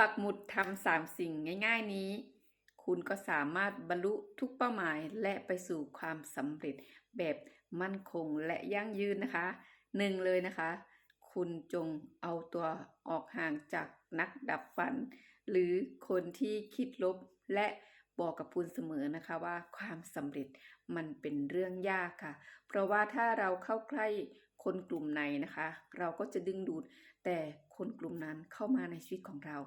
ปักหมุดทำสามสิ่งง่ายๆนี้ คุณก็สามารถบรรลุทุกเป้าหมายและไปสู่ความสำเร็จแบบมั่นคงและยั่งยืนนะคะหนึ่งเลยนะคะ คุณจงเอาตัวออกห่างจากนักดับฝัน หรือคนที่คิดลบและ บอกกับคุณเสมอนะคะว่าความสำเร็จมันเป็นเรื่องยากค่ะ เพราะว่าถ้าเราเข้าใกล้คนกลุ่มไหนนะคะ เราก็จะดึงดูดแต่คนกลุ่มนั้นเข้ามาในชีวิตของเรา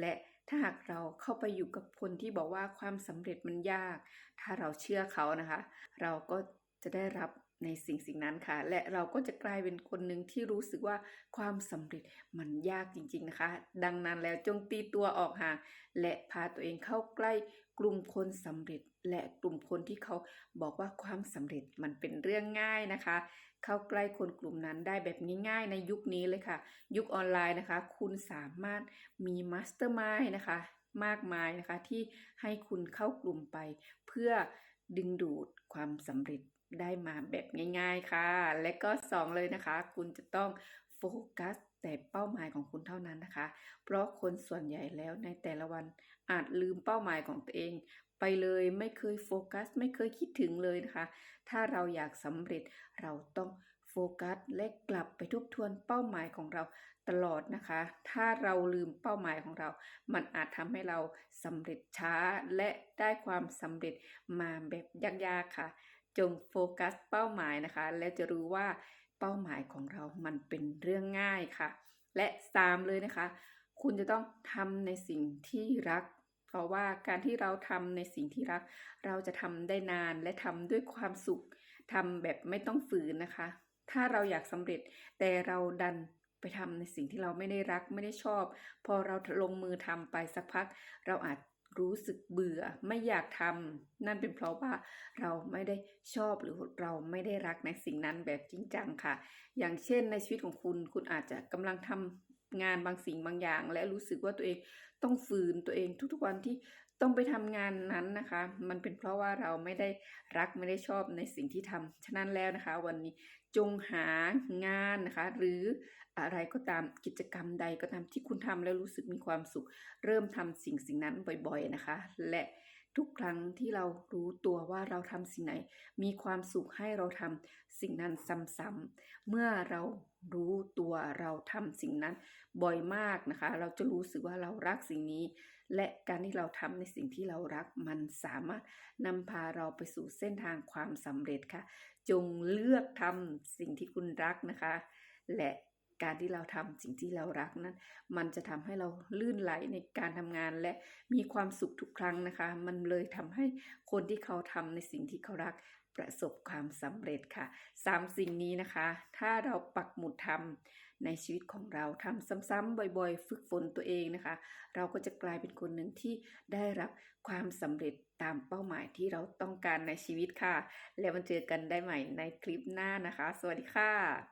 และถ้าหากเราเข้าไปอยู่กับคนที่บอกว่าความสำเร็จมันยาก ถ้าเราเชื่อเขานะคะ เราก็จะได้รับ ในสิ่งสิ่งนั้นค่ะ และเราก็จะกลายเป็นคนหนึ่งที่รู้สึกว่าความสำเร็จมันยากจริง ๆนะคะ ดังนั้นแล้วจงตีตัวออกห่างและพาตัวเองเข้าใกล้กลุ่มคนสำเร็จ และกลุ่มคนที่เขาบอกว่าความสำเร็จมันเป็นเรื่องง่ายนะคะ เข้าใกล้คนกลุ่มนั้นได้แบบง่ายๆ ในยุคนี้เลยค่ะ ยุคออนไลน์นะคะ คุณสามารถมีมาสเตอร์มายนะคะมากมายนะคะที่ให้คุณเข้ากลุ่มไปเพื่อดึงดูดความสำเร็จ ได้มาแบบง่าย ๆค่ะ และก็สองเลยนะคะ คุณจะต้องโฟกัสแต่เป้าหมายของคุณเท่านั้นนะคะ เพราะคนส่วนใหญ่แล้วในแต่ละวันอาจลืมเป้าหมายของตัวเอง ไปเลยไม่เคยโฟกัส ไม่เคยคิดถึงเลยนะคะ ถ้าเราอยากสำเร็จเราต้องโฟกัสและกลับไปทบทวนเป้าหมายของเราตลอดนะคะ ถ้าเราลืมเป้าหมายของเรา มันอาจทำให้เราสำเร็จช้าและได้ความสำเร็จมาแบบยากๆค่ะ จงโฟกัสเป้าหมายนะคะ และจะรู้ว่าเป้าหมายของเรามันเป็นเรื่องง่ายค่ะ และสามเลยนะคะ คุณจะต้องทำในสิ่งที่รัก เพราะว่าการที่เราทำในสิ่งที่รัก เราจะทำได้นานและทำด้วยความสุขทำแบบไม่ต้องฝืนนะคะ ถ้าเราอยากสำเร็จแต่เราดันไปทำในสิ่งที่เราไม่ได้รักไม่ได้ชอบ พอเราลงมือทำไปสักพัก เราอาจ รู้สึกเบื่อไม่อยากทำนั่นเป็นเพราะว่าเราไม่ได้ชอบหรือเราไม่ได้รักในสิ่งนั้นแบบจริงจังค่ะ อย่างเช่นในชีวิตของคุณคุณอาจจะกำลังทำ งานบางสิ่งบางอย่าง และรู้สึกว่าตัวเองต้องฝืนตัวเองทุกๆวันที่ต้องไปทำงานนั้นนะคะ มันเป็นเพราะว่าเราไม่ได้รักไม่ได้ชอบในสิ่งที่ทำฉะนั้นแล้วนะคะ วันนี้จงหางานนะคะ หรืออะไรก็ตามกิจกรรมใดก็ตามที่คุณทำแล้วรู้สึกมีความสุข เริ่มทำสิ่งสิ่งนั้นบ่อย ๆนะคะ และทุกครั้งที่เรารู้ตัวว่าเราทำสิ่งไหน มีความสุขให้เราทำสิ่งนั้นซ้ำๆเมื่อเรารู้ตัวเราทำสิ่งนั้นบ่อยมากนะคะ เราจะรู้สึกว่าเรารักสิ่งนี้ และการที่เราทำในสิ่งที่เรารักมันสามารถนำพาเราไปสู่เส้นทางความสำเร็จค่ะ จงเลือกทำสิ่งที่คุณรักนะคะ และ การที่เราทำสิ่งที่เรารักนั้น มันจะทำให้เราลื่นไหลในการทำงานและมีความสุขทุกครั้งนะคะ มันเลยทำให้คนที่เขาทำในสิ่งที่เขารักประสบความสำเร็จค่ะสามสิ่งนี้นะคะ ถ้าเราปักหมุดทำในชีวิตของเราทำซ้ำๆบ่อยๆ ฝึกฝนตัวเองนะคะ เราก็จะกลายเป็นคนหนึ่งที่ได้รับความสำเร็จตามเป้าหมายที่เราต้องการในชีวิตค่ะ แล้วมาเจอกันได้ใหม่ในคลิปหน้านะคะ สวัสดีค่ะ